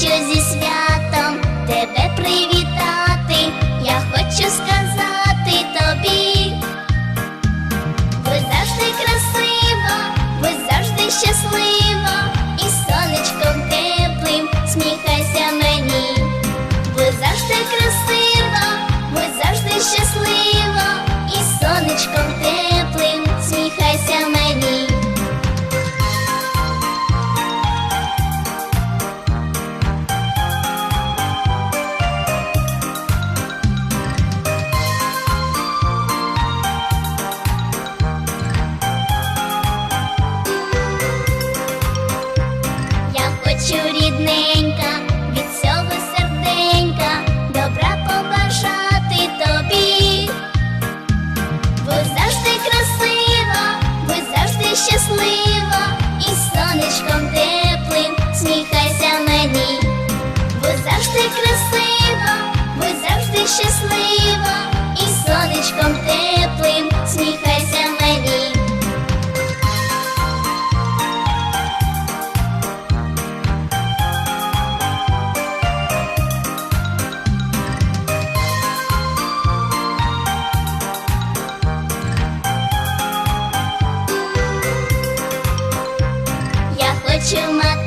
хочу зі святом тебе привітати. Красиво, будь завжди щаслива, і сонечком теплим сміхайся мені. Я хочу мати